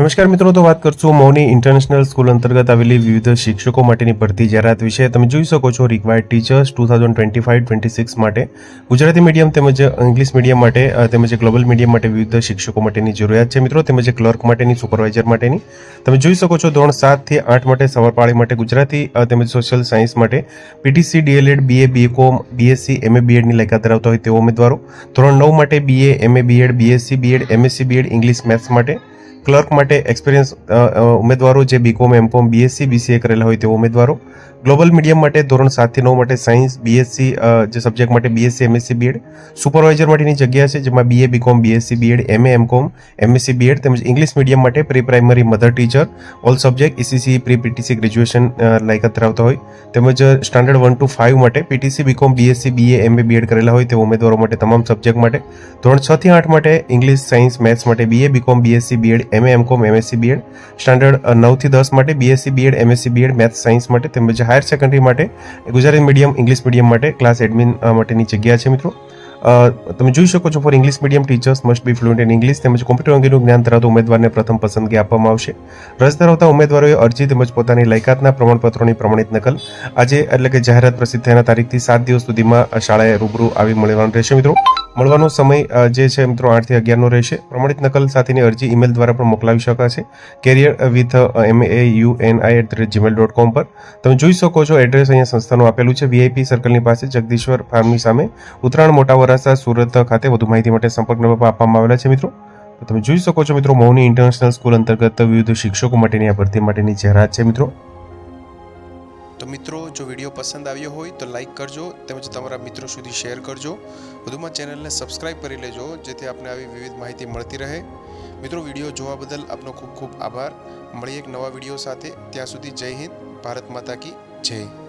નમસ્કાર મિત્રો, તો વાત કરશું મૌની ઇન્ટરનેશનલ સ્કૂલ અંતર્ગત આવેલી વિવિધ શિક્ષકો માટેની ભરતી જાહેરાત વિશે. તમે જોઈ શકો છો required teachers two thousand twenty five twenty six માટે, ગુજરાતી મીડિયમ તેમજ ઇંગ્લિશ મીડિયમ માટે તેમજ ગ્લોબલ મીડિયમ માટે વિવિધ શિક્ષકો માટેની જરૂરિયાત છે મિત્રો, તેમજ ક્લર્ક માટેની સુપરવાઇઝર માટેની. તમે જોઈ શકો છો, ધોરણ સાતથી આઠ માટે સવારપાળી માટે ગુજરાતી તેમજ સોશિયલ સાયન્સ માટે PTC DElEd BA BCom BSc MA બીએડની લાયકાત ધરાવતા હોય તેવા ઉમેદવારો. ધોરણ નવ માટે BA MA BEd BSc BEd MSc BEd English maths માટે ક્લર્ક માટે એક્સપિરિયન્સ ઉમેદવારો જે બીકોમ એમકોમ બીએસસી બીસીએ કરેલા હોય તેવા ઉમેદવારો ગ્લોબલ મીડિયમ માટે ધોરણ સાતથી નવ માટે સાયન્સ બીએસસી જે સબ્જેક્ટ માટે બીએસસી એમએસસી બીએડ સુપરવાઇઝર માટેની જગ્યા છે જેમાં BA BCom BSc BEd MA MCom MSc BEd તેમજ ઇંગ્લિશ મીડિયમ માટે pre primary mother teacher all subject ECC pre PTC graduation લાયકાત ધરાવતા હોય તેમજ સ્ટાન્ડર્ડ વન ટુ ફાઇવ માટે PTC BCom BSc BA MA BEd કરેલા હોય તેવા ઉમેદવારો માટે તમામ સબ્જેક્ટ માટે ધોરણ છ થી આઠ માટે ઇંગ્લિશ સાયન્સ મેથ્સ માટે BA BCom BSc BEd MA MCom MSc BEd standard નવથી દસ માટે BSc BEd MSc BEd maths science માટે તેમજ હાયર સેકન્ડરી માટે ગુજરાતી મીડિયમ ઇંગ્લિશ મીડિયમ માટે ક્લાસ એડમિન માટેની જગ્યા છે મિત્રો. તમે જોઈ શકો છો for English medium teachers must be fluent in English તેમજ કોમ્પ્યુટર અંગેનું જ્ઞાન ધરાવતા ઉમેદવારને પ્રથમ પસંદગી આપવામાં આવશે. રસ ધરાવતા ઉમેદવારોએ અરજી તેમજ પોતાની લાયકાતના પ્રમાણપત્રોની પ્રમાણિત નકલ આજે એટલે કે જાહેરાત પ્રસિદ્ધ થયાના તારીખથી સાત દિવસ સુધીમાં શાળાએ રૂબરૂ આવી મળવાનું રહેશે મિત્રો. મળવાનો સમય જે છે મિત્રો આઠથી અગિયારનો રહેશે. પ્રમાણિત નકલ સાથેની અરજી ઈમેલ દ્વારા પણ મોકલાવી શકાશે. Career with M A U N I at the rate Gmail dot com પર. તમે જોઈ શકો છો એડ્રેસ અહીંયા સંસ્થાનું આપેલું છે. વીઆઈપી સર્કલની પાસે જગદીશ્વર ફાર્મની સામે. ઉત્તરાયણ મોટા વરાસા સુરત ખાતે વધુ માહિતી માટે સંપર્ક નંબર આપવામાં આવેલા છે મિત્રો. તો તમે જોઈ શકો છો મિત્રો, મૌની ઇન્ટરનેશનલ સ્કૂલ અંતર્ગત વિવિધ શિક્ષકો માટેની આ ભરતી માટેની જાહેરાત છે મિત્રો. તો મિત્રો, જો વીડિયો પસંદ આવ્યો હોય તો લાઈક કરજો તેમજ તમારા મિત્રો સુધી શેર કરજો. વધુમાં ચેનલને સબસ્ક્રાઇબ કરી લેજો, જેથી આપને આવી વિવિધ માહિતી મળતી રહે. મિત્રો, વીડિયો જોવા બદલ આપનો ખૂબ ખૂબ આભાર. મળીએ એક નવા વીડિયો સાથે. ત્યાં સુધી જય હિન્દ, ભારત માતા કી જય.